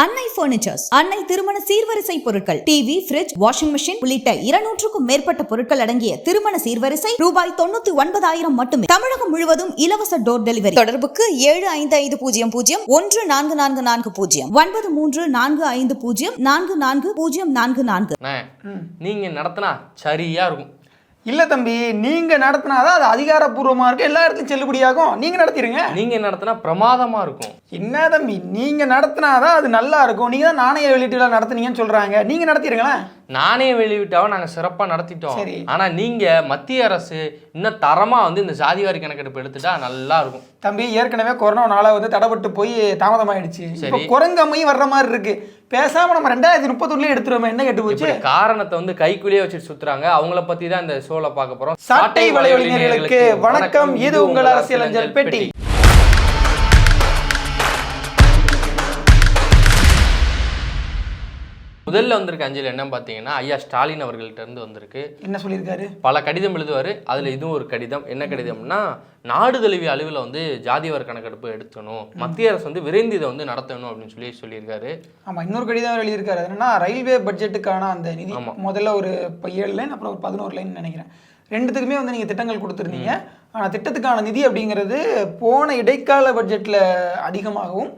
அன்னை பர்னிச்சர்ஸ் அன்னை திருமண சீர்வரிசை பொருட்கள் டிவி பிரிட்ஜ் வாஷிங் மிஷின் உள்ளிட்ட இருநூற்றுக்கும் மேற்பட்ட பொருட்கள் அடங்கிய திருமண சீர்வரிசை ரூபாய் தொண்ணூத்தி ஒன்பதாயிரம் மட்டுமே. தமிழகம் முழுவதும் இலவச டோர் டெலிவரி தொடர்புக்கு ஏழு ஐந்து ஐந்து பூஜ்ஜியம் பூஜ்ஜியம் ஒன்று நான்கு நான்கு நான்கு பூஜ்ஜியம். ஒன்பது மூன்று நான்கு ஐந்து பூஜ்ஜியம் நான்கு நான்கு பூஜ்ஜியம் நான்கு நான்கு. நீங்க நடத்தினா சரியா இருக்கும். இல்ல தம்பி நீங்க நடத்தினாதான் அது அதிகாரப்பூர்வமா இருக்கு எல்லா இடத்துலயும் செல்லுபடியாகும். நீங்க நடத்திடுங்க நீங்க நடத்தினா பிரமாதமா இருக்கும். என்ன தம்பி நீங்க நடத்தினாதான் அது நல்லா இருக்கும். நீங்க தான் நாணய வெளியீட்டு நடத்துனீங்கன்னு சொல்றாங்க. நீங்க நடத்திடுங்களேன் நானே வெளிவிட்டாவை நாங்க சிறப்பா நடத்திட்டோம். சரி. ஆனா நீங்க மத்திய அரசு இன்னும் தரமா வந்து இந்த ஜாதிவாரி கணக்கெடுப்பு எடுத்துட்டா நல்லா இருக்கும். தம்பி ஏற்கனவே கொரோனா நாளா வந்து தடைப்பட்டு போய் தாமதமாயிடுச்சு. இப்போ சரி. குரங்கம்மையும் வர்ற மாதிரி இருக்கு. பேசாம நம்ம ரெண்டாயிரத்தி முப்பத்தொன்னுலயே எடுத்துருவோமே என்ன கெட்டு போச்சு? காரணத்தை வந்து கைக்குள்ளேயே வச்சுட்டு சுத்துறாங்க. அவங்கள பத்தி தான் இந்த ஷோல பார்க்க போறோம். சாட்டை வலைவழிஞர்களுக்கு வணக்கம். இது உங்கள் அரசியல் அஞ்சல் பெட்டி. முதல்ல வந்திருக்க அஞ்சல் என்ன பார்த்தீங்கன்னா ஐயா ஸ்டாலின் அவர்கள்ட்ட இருந்து வந்திருக்கு. என்ன சொல்லியிருக்காரு? பல கடிதம் எழுதுவார். அதில் இதுவும் ஒரு கடிதம். என்ன கடிதம்னா நாடு தழுவிய அளவில் வந்து ஜாதிவார் கணக்கெடுப்பு எடுக்கணும் மத்திய அரசு வந்து விரைந்து இதை வந்து நடத்தணும் அப்படின்னு சொல்லி சொல்லியிருக்காரு. ஆமா இன்னொரு கடிதம் எழுதியிருக்காரு. என்னன்னா ரயில்வே பட்ஜெட்டுக்கான அந்த நிதி. முதல்ல ஒரு ஏழு லைன் அப்புறம் ஒரு பதினோரு லைன் நினைக்கிறேன். ரெண்டுத்துக்குமே வந்து நீங்க திட்டங்கள் கொடுத்துருந்தீங்க. ஆனா திட்டத்துக்கான நிதி அப்படிங்கிறது போன இடைக்கால பட்ஜெட்ல அதிகமாகவும்.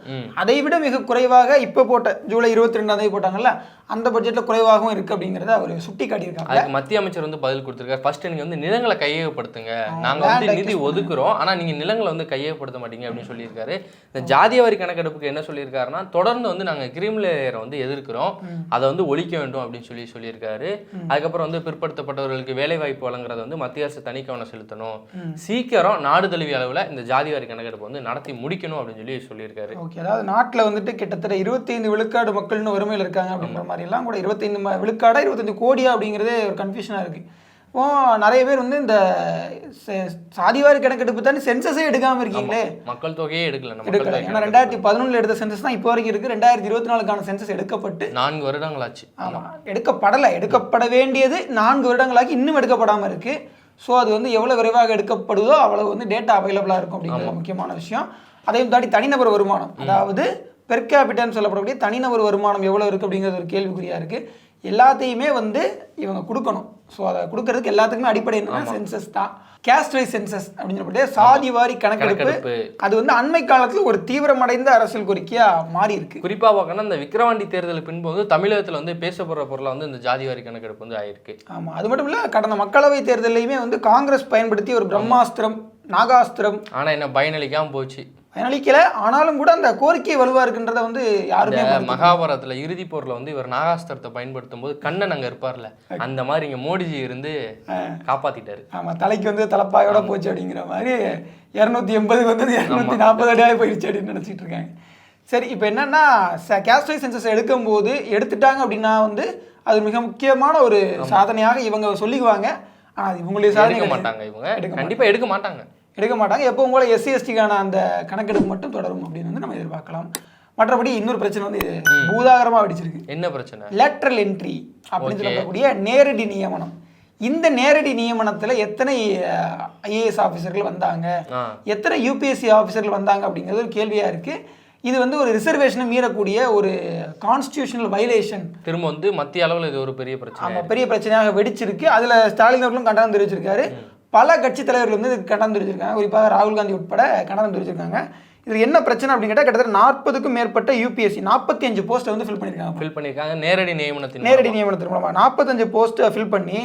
அதை விட மிக குறைவாக இப்போ போட்ட ஜூலை இருபத்தி ரெண்டாம் தேதி போட்டாங்கல்ல அந்த பட்ஜெட்ல குறைவாகவும் இருக்கு அப்படிங்கறத அவர் சுட்டி காட்டியிருக்காங்க அதுக்கு மத்திய அமைச்சர் வந்து பதில் கொடுத்திருக்காரு. ஃபர்ஸ்ட் நீங்க வந்து நிலங்களை கையகப்படுத்துங்க. நாங்க வந்து நிதி ஒதுக்குறோம். ஆனா நீங்க நிலங்களை வந்து கையகப்படுத்த மாட்டீங்க அப்படின்னு சொல்லியிருக்காரு. இந்த ஜாதிவாரி கணக்கெடுப்புக்கு என்ன சொல்லியிருக்காருன்னா தொடர்ந்து வந்து நாங்க கிரிமிலேயரை வந்து எதிர்க்கிறோம். அதை வந்து ஒழிக்க வேண்டும் அப்படின்னு சொல்லி சொல்லியிருக்காரு. அதுக்கப்புறம் வந்து பிற்படுத்தப்பட்டவர்களுக்கு வேலை வாய்ப்பு வழங்குறத வந்து மத்திய அரசு தனி கவனம் செலுத்தணும். சீக்கிரம் நாடு தழுவிய அளவுல இந்த ஜாதிவாரி கணக்கெடுப்பு வந்து நடத்தி முடிக்கணும் அப்படின்னு சொல்லி சொல்லியிருக்காரு. ஓகே அதாவது நாட்டில் வந்துட்டு கிட்டத்தட்ட 25 விழுக்காடு மக்கள்னு வறுமையில் இருக்காங்க அப்படின்ற மாதிரி. எல்லாம் கூட 25 ம- விழுக்காடா இருபத்தஞ்சு கோடியா அப்படிங்கிறதே ஒரு கன்ஃபியூஷனாக இருக்கு. இப்போ நிறைய பேர் வந்து இந்த சாதிவாரி கணக்கெடுப்பு தானே சென்சஸே எடுக்காம இருக்கீங்களே? மக்கள் தொகையே எடுக்கல எடுக்கல. ஏன்னா ரெண்டாயிரத்தி பதினொன்றில் எடுத்த சென்சஸ் தான் இப்போ வரைக்கும் இருக்கு. ரெண்டாயிரத்தி இருபத்தி நாலுக்கான சென்சஸ் எடுக்கப்பட்டு. நான்கு வருடங்களாச்சு. ஆமா. எடுக்கப்படலை. எடுக்கப்பட வேண்டியது நான்கு வருடங்களாகி இன்னும் எடுக்கப்படாம இருக்கு. ஸோ அது வந்து எவ்வளவு விரைவாக எடுக்கப்படுதோ அவ்வளவு வந்து டேட்டா அவைலபிளாக இருக்கும் அப்படிங்கிறது முக்கியமான விஷயம். அதையும் தாண்டி தனிநபர் வருமானம். அதாவது பெர் கேபிட்டல்னு சொல்லப்படக்கூடிய தனிநபர் வருமானம் எவ்வளவு இருக்கு அப்படிங்கிறது ஒரு கேள்விக்குறியா இருக்கு. எல்லாத்தையுமே வந்து இவங்க கொடுக்கணும். ஸோ அதை கொடுக்கறதுக்கு எல்லாத்துக்குமே அடிப்படை என்னன்னா சென்சஸ் தான். கேஸ்ட் வைஸ் சென்சஸ் அப்படின்னு சொல்லப்பட்டு சாதி வாரி கணக்கெடுப்பு. அது வந்து அண்மை காலத்தில் ஒரு தீவிரமடைந்த அரசியல் கோரிக்கையா மாறி இருக்கு. குறிப்பா பார்க்கணும்னா இந்த விக்கிரவாண்டி தேர்தலுக்கு பின்பு வந்து தமிழகத்துல வந்து பேசப்படுற பொருளா வந்து இந்த ஜாதிவாரி கணக்கெடுப்பு வந்து ஆயிருக்கு. ஆமா. அது மட்டும் இல்ல கடந்த மக்களவை தேர்தலையுமே வந்து காங்கிரஸ் பயன்படுத்தி ஒரு பிரம்மாஸ்திரம் நாகாஸ்திரம். ஆனா என்ன பயனளிக்காம போச்சு. பயனளிக்கல. ஆனாலும் கூட அந்த கோரிக்கை வலுவா இருக்குன்றத வந்து யாருமே. மகாபாரதத்துல இறுதி போர்ல வந்து இவர் நாகாஸ்திரத்தை பயன்படுத்தும் போது கண்ணன் அங்க இருப்பார்ல அந்த மாதிரி இங்க மோடிஜி இருந்து காப்பாத்திட்டாரு. ஆமா தலைக்கு வந்து தலைப்பாயோட போச்சு அப்படிங்கிற மாதிரி இரநூத்தி எண்பது வந்து இரநூத்தி நாற்பது அடியாக போயிடுச்சு அப்படின்னு நினைச்சிட்டு இருக்காங்க. சரி இப்போ என்னன்னா கேஸ்ட் சென்சஸ் எடுக்கும்போது எடுத்துட்டாங்க அப்படின்னா வந்து அது மிக முக்கியமான ஒரு சாதனையாக இவங்க சொல்லிக்குவாங்க. ஆனா அது இவங்களுடைய சாதனை. மாட்டாங்க இவங்க. எடுக்க கண்டிப்பா எடுக்க மாட்டாங்க. எடுக்க மாட்டாங்க. எப்பவும் போல எஸ்சி எஸ்டிக்கான அந்த கணக்கெடுப்பு மட்டும் தொடரும் அப்படின்னு வந்து நம்ம எதிர்பார்க்கலாம். மற்றபடி இன்னொரு பிரச்சனை வந்து பூதாகரமா வெடிச்சிருக்கு. என்ன பிரச்சனை? லேட்ரல் என்ட்ரி அப்படின்னு சொல்லக்கூடிய நேரடி நியமனம். இந்த நேரடி நியமனத்துல எத்தனை ஐஏஎஸ் ஆஃபீஸர்கள் வந்தாங்க. எத்தனை யூபிஎஸ்சி ஆஃபீஸர்கள் வந்தாங்க அப்படிங்கிறது ஒரு கேள்வியா இருக்கு. இது வந்து ஒரு ரிசர்வேஷனை மீறக்கூடிய ஒரு கான்ஸ்டியூஷனல் வைலேஷன் திரும்ப வந்து மத்திய அளவுல இது ஒரு பெரிய பிரச்சனை பெரிய பிரச்சனையாக வெடிச்சிருக்கு. அதுல ஸ்டாலின் அவர்களும் கண்டனம் தெரிவிச்சிருக்காரு. பல கட்சி தலைவர்கள் வந்து இதுக்கு கண்டனம் தெரிவிச்சிருக்காங்க குறிப்பாக ராகுல் காந்தி உட்பட கண்டனம் தெரிவிச்சிருக்காங்க இது என்ன பிரச்சனை அப்படின்னு கேட்டால் கிட்டத்தட்ட நாற்பதுக்கும் மேற்பட்ட யூபிஎஸ்சி நாற்பத்தி அஞ்சு போஸ்ட்டை வந்து ஃபில் பண்ணியிருக்காங்க ஃபில் பண்ணிருக்காங்க. நேரடி நியமனத்தின் நேரடி நியமனத்தின் மூலமா. நாற்பத்தஞ்சு போஸ்ட்டை ஃபில் பண்ணி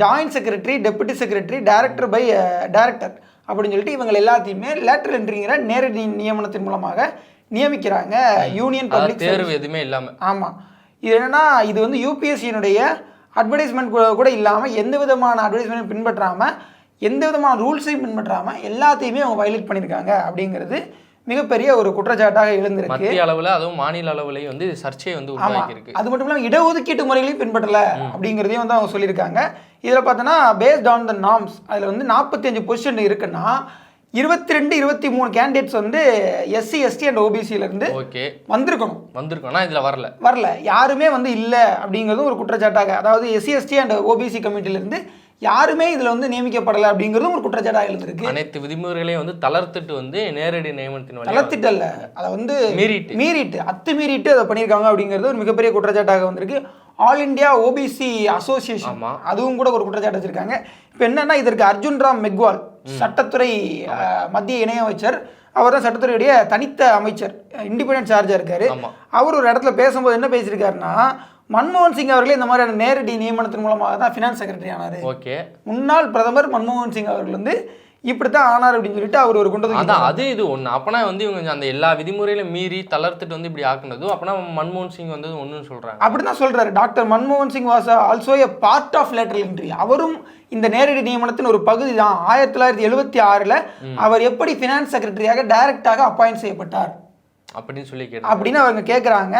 joint secretary deputy secretary director by director அப்படின்னு சொல்லிட்டு இவங்க எல்லாத்தையுமே லேட்டரல் என்ட்ரிங்கிற நேரடி நியமனத்தின் மூலமாக நியமிக்கிறாங்க. யூனியன் பப்ளிக் தேர்வு எதுவுமே இல்லாம. ஆமாம் இது என்னன்னா இது வந்து யூபிஎஸ்சியினுடைய அட்வர்டைஸ்மெண்ட் கூட இல்லாமல் எந்த விதமான அட்வர்டைஸ்மெண்ட் பின்பற்றாமல் எந்த விதமான ரூல்ஸையும் பின்பற்றாமல் எல்லாத்தையுமே அவங்க வயலேட் பண்ணியிருக்காங்க அப்படிங்கிறது மிகப்பெரிய ஒரு குற்றச்சாட்டாக எழுந்திருக்கு. மத்திய அளவுல அதுவும் மாநில அளவுலயும் வந்து சர்ச்சையை வந்து ஆமா. உருவாக்கி இருக்கு அது மட்டும் இல்லாமல் இடஒதுக்கீட்டு முறைகளையும் பின்பற்றல அப்படிங்கிறதையும் வந்து அவங்க சொல்லியிருக்காங்க. இதில் பார்த்தோன்னா பேஸ்ட் ஆன் த நார்ம்ஸ் அதில் வந்து நாற்பத்தஞ்சு பொசிஷன் இருக்குன்னா இருபத்தி ரெண்டு இருபத்தி மூணு கேண்டிடேட்ஸ் வந்து எஸ்சி எஸ்டி அண்ட் ஓபிசியிலேருந்து ஓகே. வந்திருக்கணும். வந்திருக்கோம் ஆனா இதுல வரல. வரல. யாருமே வந்து இல்லை அப்படிங்கிறதும் ஒரு குற்றச்சாட்டாக. அதாவது எஸ்சி எஸ்டி அண்ட் ஓபிசி கமிட்டிலேருந்து யாருமே இதுல வந்து நியமிக்கப்படலை அப்படிங்கிறதும் ஒரு குற்றச்சாட்டாக எழுந்திருக்கு. அனைத்து விதிமுறைகளையும் வந்து தளர்த்திட்டு வந்து நேரடி நியமனத்தின் வழியா தளர்த்திட்டல்ல. அதை வந்து மீறிட்டு. மீறிட்டு அத்துமீறிட்டு அதை பண்ணியிருக்காங்க அப்படிங்கிறது ஒரு மிகப்பெரிய குற்றச்சாட்டாக வந்திருக்கு. All India OBC association. அதுவும் கூட ஒரு குற்றச்சாட்டு வச்சிருக்காங்க. இப்போ என்னன்னா இதற்கு அர்ஜுன் ராம் மெக்வால் சட்டத்துறை மத்திய இணையமைச்சர். அவர் தான் சட்டத்துறையுடைய தனித்த அமைச்சர் இண்டிபெண்டன்ட் சார்ஜா இருக்காரு. அவர் ஒரு இடத்துல பேசும்போது என்ன பேசியிருக்காருன்னா மன்மோகன் சிங் அவர்களே இந்த மாதிரியான நேரடி நியமனத்தின் மூலமாக தான் ஃபினான்ஸ் செக்ரட்டரி ஆனாரு. ஓகே. முன்னாள் பிரதமர் மன்மோகன் சிங் அவர்கள் வந்து இப்படித்தான் ஆனார் அப்படின்னு சொல்லிட்டு அவர் ஒரு குண்டது அதான் அது இது ஒண்ணு. அப்பனா வந்து இவங்க அந்த எல்லா விதிமுறையிலும் மீறி தளர்த்திட்டு வந்து இப்படி ஆக்குனதும் அப்பனா மன்மோகன் சிங் வந்தது ஒண்ணுன்னு சொல்றாங்க. அப்படிதான் சொல்றாரு. டாக்டர் மன்மோகன் Singh was also a part of lateral entry அவரும் இந்த நேரடி நியமனத்தின் ஒரு பகுதி தான். ஆயிரத்தி தொள்ளாயிரத்தி எழுபத்தி ஆறுல அவர் எப்படி ஃபினான்ஸ் செக்ரட்டரியாக டைரக்டாக அப்பாயிண்ட் செய்யப்பட்டார். அப்படின்னு சொல்லி அப்படின்னு அவங்க கேட்குறாங்க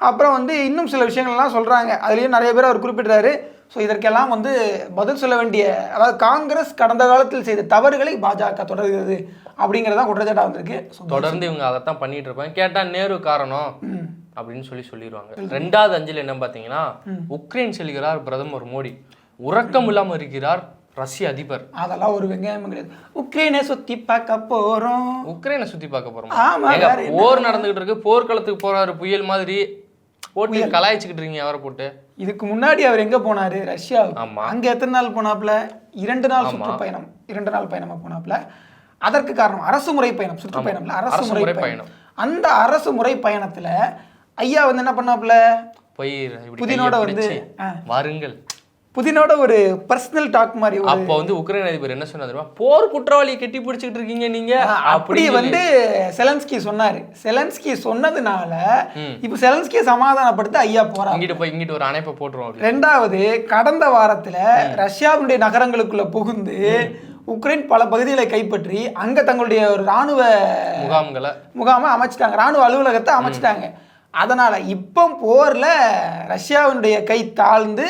அப்புறம் வந்து இன்னும் சில விஷயங்கள்லாம் சொல்றாங்க. அதுலயும் நிறைய பேர் அவர் குறிப்பிடுறாரு. ஸோ இதற்கெல்லாம் வந்து பதில் சொல்ல வேண்டிய அதாவது காங்கிரஸ் கடந்த காலத்தில் செய்த தவறுகளை பாஜக தொடர்கிறது அப்படிங்கிறதான் குற்றச்சாட்டாக வந்திருக்கு. So, தொடர்ந்து இவங்க அதைத்தான் பண்ணிட்டு இருப்பாங்க. கேட்டா நேரு காரணம் அப்படின்னு சொல்லி சொல்லிடுவாங்க ரெண்டாவது அஞ்சல் என்ன பாத்தீங்கன்னா உக்ரைன் செல்கிறார் பிரதமர் மோடி. உறக்கம் இல்லாம இருக்கிறார் ரஷ்ய அதிபர். அதெல்லாம் ஒரு வெங்காயம் கிடையாது. உக்ரைனை சுத்தி பார்க்க போறோம். உக்ரைனை சுத்தி பார்க்க போறோம்? போர் நடந்துகிட்டு இருக்கு. போர்க்களத்துக்கு போறாரு புயல் மாதிரி. போட்டு கலாய்ச்சிக்கிட்டு இருக்கீங்க அவரை போட்டு. இதுக்கு முன்னாடி அவர் எங்க போனாரு? ஆமா. அங்க எத்தனை நாள் போனாப்ல இரண்டு நாள் சுற்றுப்பயணம். இரண்டு நாள் பயணமா போனாப்ல அதற்கு காரணம் அரசு முறை பயணம் சுற்றுப்பயணம்ல. அரசு முறை பயணம். அந்த அரசு முறை பயணத்துல ஐயா வந்து என்ன பண்ணாப்ல போய் புதினோட வந்து. வாருங்கள். புதினோட ஒரு பர்சனல் டாக் மாதிரி அப்ப வந்து உக்ரைன் அதிபர் என்ன சொன்னாரு? போர் குற்றவாளியை கட்டி பிடிச்சிட்டு இருக்கீங்க நீங்க. அப்படி வந்து செலன்ஸ்கி சொன்னாரு. செலன்ஸ்கி சொன்னதுனால. இப்ப செலன்ஸ்கியை சமாதானப்படுத்த ஐயா போறாங்க இங்கிட்டு போய் இங்கிட்டு ஒரு அணைப்பை போட்டுருவோம் ரெண்டாவது கடந்த வாரத்துல ரஷ்யாவுடைய நகரங்களுக்குள்ள புகுந்து உக்ரைன் பல பகுதிகளை கைப்பற்றி அங்க தங்களுடைய ஒரு ராணுவ முகாம்களை. முகாமை அமைச்சிட்டாங்க. ராணுவ அலுவலகத்தை அமைச்சிட்டாங்க. அதனால இப்போ போர்ல ரஷ்யாவினுடைய கை தாழ்ந்து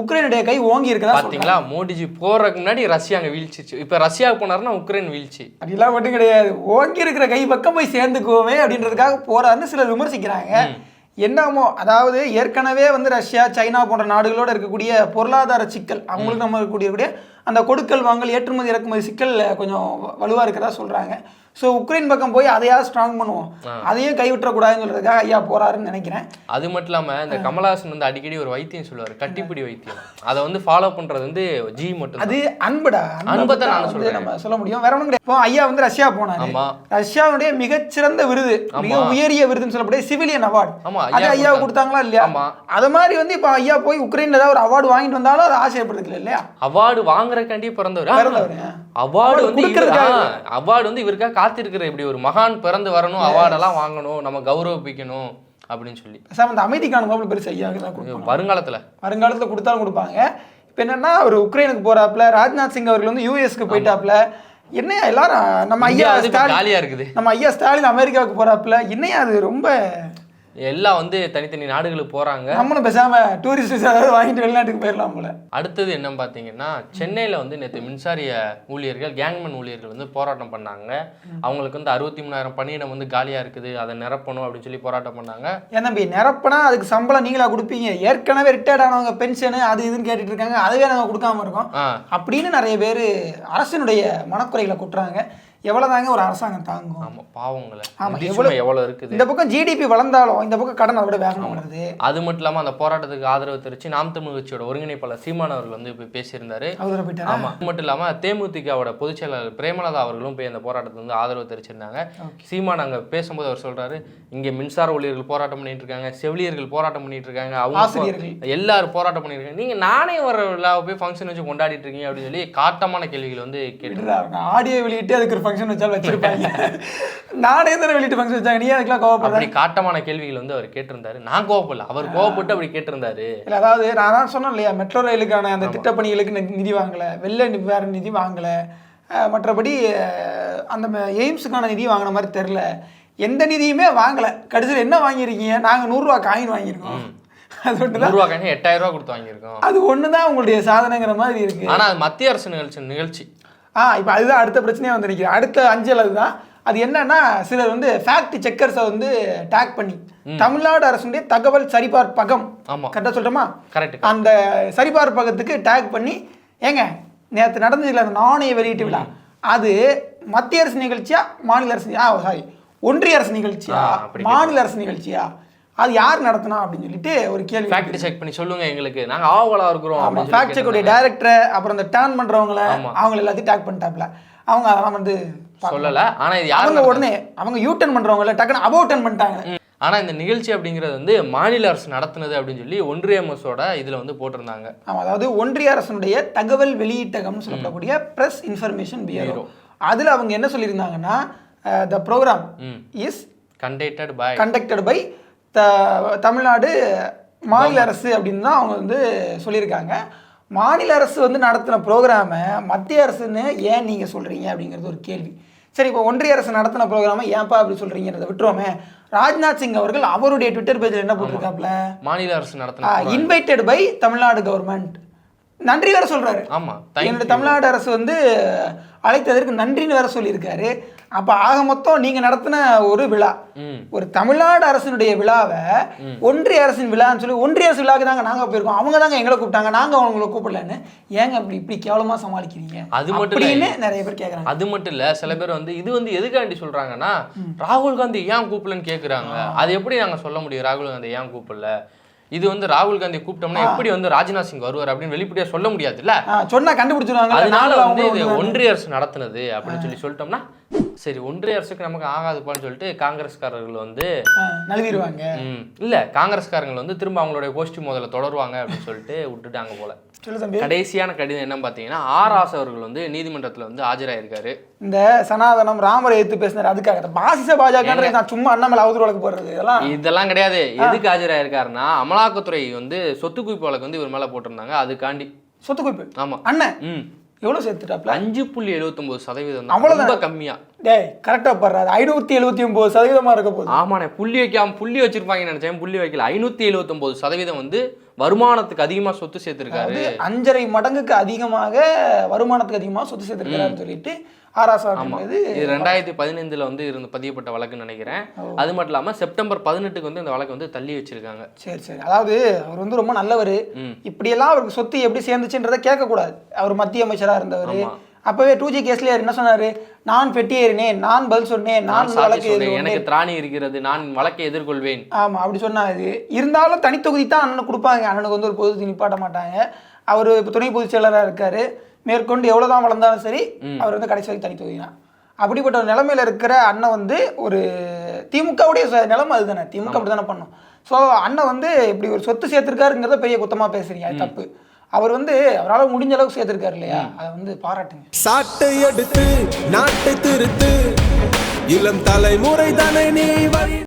உக்ரைனுடைய கை ஓங்கி இருக்கதா பாத்தீங்களா? மோடிஜி போறதுக்கு முன்னாடி ரஷ்யா அங்க வீழ்ச்சிச்சு. இப்ப ரஷ்யாவுக்கு போனாருன்னா உக்ரைன் வீழ்ச்சி. அப்படிலாம் மட்டும் கிடையாது. ஓங்கி இருக்கிற கை பக்கம் போய் சேர்ந்துக்குவோமே அப்படின்றதுக்காக போறாருன்னு சிலர் விமர்சிக்கிறாங்க. என்னமோ அதாவது ஏற்கனவே வந்து ரஷ்யா சைனா போன்ற நாடுகளோட இருக்கக்கூடிய பொருளாதார சிக்கல் அவங்களுக்கு நம்ம இருக்கக்கூடிய அந்த கொடுக்கல் வாங்கல் ஏற்றுமதி இறக்குமதி சிக்கல் கொஞ்சம் வ- வலுவா இருக்கிறதா சொல்றாங்க. ஸோ உக்ரைன் பக்கம் போய் அதையாவது ஸ்ட்ராங் பண்ணுவோம். அதையும் கைவிட்டக்கூடாதுன்னு ஐயா போறாருன்னு நினைக்கிறேன். அது மட்டும் இல்லாம இந்த கமலஹாசன் வந்து அடிக்கடி ஒரு வைத்தியம் சொல்லுவாரு கட்டிப்பிடி வைத்தியம். அதை வந்து ஃபாலோ பண்றது வந்து ஜி மட்டும் அது அன்புடா அன்பை தான் வந்து சொல்றேன். நம்ம சொல்ல முடியும். வேற ஒன்றும் இப்போ ஐயா வந்து ரஷ்யா ஆமா. ரஷ்யாவுடைய மிகச்சிறந்த விருது மிக. உயரிய விருதுன்னு சொல்லக்கூடிய சிவிலியன் அவார்டு ஆமா, அது ஐயா கொடுத்தாங்களா இல்லையா. அது மாதிரி வந்து இப்போ ஐயா போய் உக்ரைன்ல ஏதாவது ஒரு அவார்டு வாங்கிட்டு வந்தாலும் அது ஆசைப்படுறதுல இல்லையா? அவார்டு வாங்குறக்காண்டி பிறந்தவர். பிறந்தவர். அவார்டு வந்து. அவார்டு வந்து இவருக்காக காத்திருக்கிற இப்படி ஒரு மகான் பிறந்து வரணும் அவார்டெல்லாம் வாங்கணும் நம்ம கௌரவிக்கணும் அப்படின்னு சொல்லி. சார் அந்த அமைதிக்கான நோபல் பரிசு கொடுப்பாங்க வருங்காலத்துல. வருங்காலத்தில் கொடுத்தாலும் கொடுப்பாங்க. இப்போ என்னன்னா அவர் உக்ரைனுக்கு போறாப்ல ராஜ்நாத் சிங் அவர்கள் வந்து யூஎஸ்க்கு போயிட்டாப்ல என்ன எல்லாரும் நம்ம ஐயா ஸ்டாலின் நம்ம ஐயா ஸ்டாலின் அமெரிக்காவுக்கு போறாப்ல என்னையா அது ரொம்ப எல்லாம் வந்து தனித்தனி நாடுகளுக்கு போறாங்க. நம்மளும் பேசாம டூரிஸ்ட் விசா வாங்கிட்டு வெளிநாட்டுக்கு போயிடலாம் போல. அடுத்தது என்ன பார்த்தீங்கன்னா சென்னையில் வந்து நேற்று மின்சாரிய ஊழியர்கள் கேங்மேன் ஊழியர்கள் வந்து போராட்டம் பண்ணாங்க. அவங்களுக்கு வந்து அறுபத்தி மூணாயிரம் பணியிடம் வந்து காலியாக இருக்குது அதை நிரப்பணும் அப்படின்னு சொல்லி போராட்டம் பண்ணாங்க. ஏன் தம்பி நிரப்புனா அதுக்கு சம்பளம் நீங்களா கொடுப்பீங்க? ஏற்கனவே ரிட்டையர்ட் ஆனவங்க பென்ஷனு அது இதுன்னு கேட்டுட்டு இருக்காங்க அதுவே நாங்கள் கொடுக்காம இருக்கோம். அப்படின்னு நிறைய பேர் அரசினுடைய மனக்குறைகளை கொட்டுறாங்க. எவ்வளவுதாங்க ஒரு அரசாங்கம் தாங்கும்? ஆமாம் பாவங்களை. ஆமா, நிதி எவ்வளவு- சுமை எவ்வளோ இருக்குது? இந்த பக்கம் ஜிடிபி வளர்ந்தாலும் இந்த பக்கம் கடன் விட வேகமாக வளருது. அது மட்டும் இல்லாமல் அந்த போராட்டத்துக்கு ஆதரவு தெரிவித்து நாம் தமிழ் கட்சியோட ஒருங்கிணைப்பாளர் சீமான் அவர்கள் வந்து இப்போ பேசியிருந்தாரு. அவதூற போயிட்டாரா? ஆமா. அது மட்டும் இல்லாம தேமுதிகவோட பொதுச் செயலாளர் பிரேமலதா அவர்களும் போய் அந்த போராட்டத்துக்கு வந்து ஆதரவு தெரிவிச்சிருந்தாங்க. சீமான் அங்க பேசும்போது அவர் சொல்றாரு இங்க மின்சார ஊழியர்கள் போராட்டம் பண்ணிட்டு இருக்காங்க செவிலியர்கள் போராட்டம் பண்ணிட்டு இருக்காங்க அவங்க எல்லாரும் போராட்டம் பண்ணிருக்காங்க நீங்க நானே வர போய் ஃபங்க்ஷன் வச்சு கொண்டாடிட்டு இருக்கீங்க அப்படின்னு சொல்லி காட்டமான கேள்விகள் வந்து கேட்டு விடுறா, அவங்க ஆடியோ வெளியிட்டு அதுக்கு ஃபங்க்ஷன் வச்சாலும் வச்சிருப்பாங்க. நானே தானே வெளியிட்டு ஃபங்க்ஷன் வச்சாங்க நீ அதுக்கெல்லாம் கோவப்படுற? அப்படி காட்டமான கேள்விகள் வந்து அவர் கேட்டிருந்தாரு. நான் கோவப்படல. அவர் கோவப்பட்டு அப்படி கேட்டிருந்தாரு. இல்ல அதாவது நான் தான் சொன்னேன் இல்லையா மெட்ரோ ரயிலுக்கான அந்த திட்டப்பணிகளுக்கு நிதி வாங்கல வெள்ள வேற நிதி வாங்கல. மற்றபடி அந்த எய்ம்ஸுக்கான நிதி வாங்கின மாதிரி தெரில எந்த நிதியுமே வாங்கல. கடைசியில் என்ன வாங்கியிருக்கீங்க? நாங்க நூறுரூவா காயின் வாங்கியிருக்கோம். அது ஒன்று ரூபா காய்ச்சி எட்டாயிரம் ரூபா கொடுத்து வாங்கியிருக்கோம். அது ஒன்று தான் உங்களுடைய சாதனைங்கிற மாதிரி இருக்கு. ஆனா அது மத்திய அரசு நிகழ்ச்சி நிகழ்ச்சி. ஆ இப்போ அதுதான் அடுத்த பிரச்சனையாக வந்து நிற்கிறேன் அடுத்த அஞ்சல் அதுதான் அது என்னன்னா சிலர் வந்து ஃபேக்ட் செக்கர்ஸை வந்து டேக் பண்ணி தமிழ்நாடு அரசுடைய தகவல் சரிபார்ப்பகம். கரெக்டாக சொல்கிறோமா கரெக்ட் அந்த சரிபார்ப்பகத்துக்கு டேக் பண்ணி ஏங்க நேற்று நடந்ததுல அந்த நாணய வெளியீட்டு விழா? அது மத்திய அரசு நிகழ்ச்சியா மாநில அரசு ஆ சாரி ஒன்றிய அரசு நிகழ்ச்சியா? மாநில அரசு நிகழ்ச்சியா? அது யார் நடத்தினா அப்படின்னு சொல்லிட்டு ஒரு கேள்வி ஃபேக்ட் செக் பண்ணி சொல்லுங்க எங்களுக்கு. நாங்க ஆவலா இருக்கிறோம் ஃபேக்ட் செக் உடைய டைரக்டர் அப்புறம் இந்த டேர்ன் பண்றவங்கள. அவங்க எல்லாத்தையும் டேக் பண்ணிட்டாப்ல. அவங்க அதெல்லாம் வந்து. சொல்லல. ஆனா இது யார் அவங்க உடனே அவங்க யூ டர்ன் பண்றவங்கள டக்குன்னு அபோவ் டர்ன் பண்ணிட்டாங்க. ஆனா இந்த நிகழ்ச்சி அப்படிங்கிறது வந்து மாநில அரசு நடத்துனது அப்படின்னு சொல்லி ஒன்றிய அரசோட இதுல வந்து போட்டிருந்தாங்க. ஆமா. அதாவது ஒன்றிய அரசனுடைய தகவல் வெளியீட்டகம்னு சொல்லப்படக்கூடிய பிரஸ் இன்ஃபர்மேஷன் பியூரோ அதுல அவங்க என்ன சொல்லியிருந்தாங்கன்னா the programme. Is conducted by conducted by the Tamil Nadu மாநில அரசு அப்படின்னு தான் அவங்க வந்து சொல்லியிருக்காங்க. மாநில அரசு வந்து நடத்தின ப்ரோக்ராமை மத்திய அரசுன்னு ஏன் நீங்கள் சொல்கிறீங்க அப்படிங்கிறது ஒரு கேள்வி. சரி இப்போ ஒன்றிய அரசு நடத்தின ப்ரோக்ராமை ஏன்ப்பா அப்படி சொல்கிறீங்கிறத விட்டுருவோமே. ராஜ்நாத் சிங் அவர்கள் அவருடைய ட்விட்டர் பேஜில் என்ன போட்டிருக்காப்ல மாநில அரசு நடத்தின இன்வைட்டட் பை தமிழ்நாடு கவர்மெண்ட் நன்றி வேற சொல்றாரு. ஆமா thank என்னோட. தமிழ்நாடு அரசு வந்து அழைத்ததற்கு நன்றின்னு வேற சொல்லியிருக்காரு. அப்ப ஆக மொத்தம் நீங்க நடத்தின ஒரு விழா. ஒரு தமிழ்நாடு அரசினுடைய விழாவை ஒன்றிய அரசின் விழான்னு சொல்லி ஒன்றிய அரசு விழாக்கு தாங்க நாங்க போயிருக்கோம். அவங்க தாங்க எங்களை கூப்பிட்டாங்க. நாங்க அவங்கள கூப்பிடலன்னு. ஏங்க இப்படி இப்படி கேவலமா சமாளிக்கிறீங்க? அது மட்டும் நிறைய பேர் கேக்குறாங்க. அது மட்டும் இல்ல. சில பேர் வந்து இது வந்து எதுக்காண்டி சொல்றாங்கன்னா ராகுல் காந்தி ஏன் கூப்பிடலன்னு கேக்குறாங்க. அது எப்படி நாங்க சொல்ல முடியும்? ராகுல் காந்தி ஏன் கூப்பிடல? இது வந்து ராகுல் காந்தி கூப்பிட்டோம்னா எப்படி வந்து ராஜ்நாத் சிங் வருவார் அப்படின்னு வெளிப்படையா சொல்ல முடியாதுல்ல? சொன்னா கண்டுபிடிச்சிருவாங்க அதனால வந்து இது. ஒன்றிய அரசு நடத்துனது அப்படின்னு சொல்லி சொல்லிட்டோம்னா சரி ஒன்றிய அரசுக்கு நமக்கு ஆகாதுப்பான்னு சொல்லிட்டு காங்கிரஸ்காரர்கள் வந்து நழுவிடுவாங்க. இல்ல காங்கிரஸ்காரங்கள் வந்து திரும்ப அவங்களுடைய கோஷ்டி முதல்ல தொடருவாங்க அப்படின்னு சொல்லிட்டு விட்டுட்டாங்க போல. கடைசியான கடிதம் என்ன பாத்தீங்கன்னா ஆர் ஆசா அவர்கள் வந்து நீதிமன்றத்துல வந்து ஆஜராயிருக்காரு. இந்த சனாதனம் ராமரை எடுத்து பேசினார். அதுக்காக பாசிச பாஜக நான் சும்மா அண்ணாமலை அவதூறு போடுறது இதெல்லாம். இதெல்லாம் கிடையாது. எதுக்கு ஆஜராயிருக்காருன்னா அமலாக்கத்துறை வந்து சொத்து குவிப்பு வழக்கு வந்து இவர் மேல போட்டிருந்தாங்க. அதுக்காண்டி. சொத்து குவிப்பு ஆமா. அண்ணன். ம் எவ்வளவு சேர்த்துட்டாப்ல? அஞ்சு புள்ளி எழுபத்தொன்பது சதவீதம் தான். அவ்வளவுதான். ரொம்ப கம்மியா. டேய் கரெக்டா படுறாரு ஐநூத்தி எழுபத்தி ஒன்பது சதவீதமா இருக்க போகுது. ஆமாண்ணே புள்ளி வைக்காம புள்ளி வச்சிருப்பாங்கன்னு நினைச்சேன் புள்ளி வைக்கல. ஐநூத்தி எழுபத்தொன்பது சதவீதம் வந்து வருமானத்துக்கு அதிகமா சொத்து சேர்த்திருக்காரு. அஞ்சரை மடங்குக்கு அதிகமாக வருமானத்துக்கு அதிகமாக சொத்து சேர்த்திருக்கிறாருன்னு சொல்லிட்டு ஆராசா மீது இது ரெண்டாயிரத்தி பதினைந்துல வந்து இருந்து பதியப்பட்ட வழக்குன்னு நினைக்கிறேன். அது மட்டும் இல்லாம செப்டம்பர் பதினெட்டுக்கு வந்து இந்த வழக்கு வந்து தள்ளி வச்சிருக்காங்க. சரி சரி. அதாவது அவர் வந்து ரொம்ப நல்லவர். இப்படியெல்லாம் அவருக்கு சொத்து எப்படி சேர்ந்துச்சுன்றதை கேட்கக்கூடாது. அவர் மத்திய அமைச்சரா இருந்தவர். அப்பவே டூ ஜி கேஸ்ல என்ன சொன்னாரு? நான் பெட்டி ஏறினேன் நான் பதில் சொன்னேன் நான் வழக்கு. எனக்கு திராணி இருக்கிறது நான் வழக்கை எதிர்கொள்வேன். ஆமா அப்படி சொன்னாரு. இருந்தாலும் தனித்தொகுதி தான் அண்ணனுக்கு கொடுப்பாங்க. அண்ணனுக்கு வந்து ஒரு பொது நிப்பாட்ட மாட்டாங்க. அவர் இப்போ துணை பொதுச் செயலராக இருக்காரு. மேற்கொண்டு எவ்வளவுதான் வளர்ந்தாலும் சரி அவர் வந்து கடைசி வரைக்கும் தனித்தொகுதி தான். அப்படிப்பட்ட ஒரு நிலைமையில இருக்கிற அண்ணன் வந்து ஒரு திமுகவுடைய நிலைமை அதுதானே. திமுக அப்படி தானே பண்ணும். ஸோ அண்ணன் வந்து இப்படி ஒரு சொத்து சேர்த்திருக்காருங்கிறத பெரிய குத்தமா பேசுறீங்க. அது தப்பு. அவர் வந்து அவரால் முடிஞ்ச அளவுக்கு சேர்த்திருக்காரு இல்லையா? அதை வந்து பாராட்டுங்க. சாட்டை எடுத்து நாட்டை திருத்து. இளம் தலைமுறை தானே நீ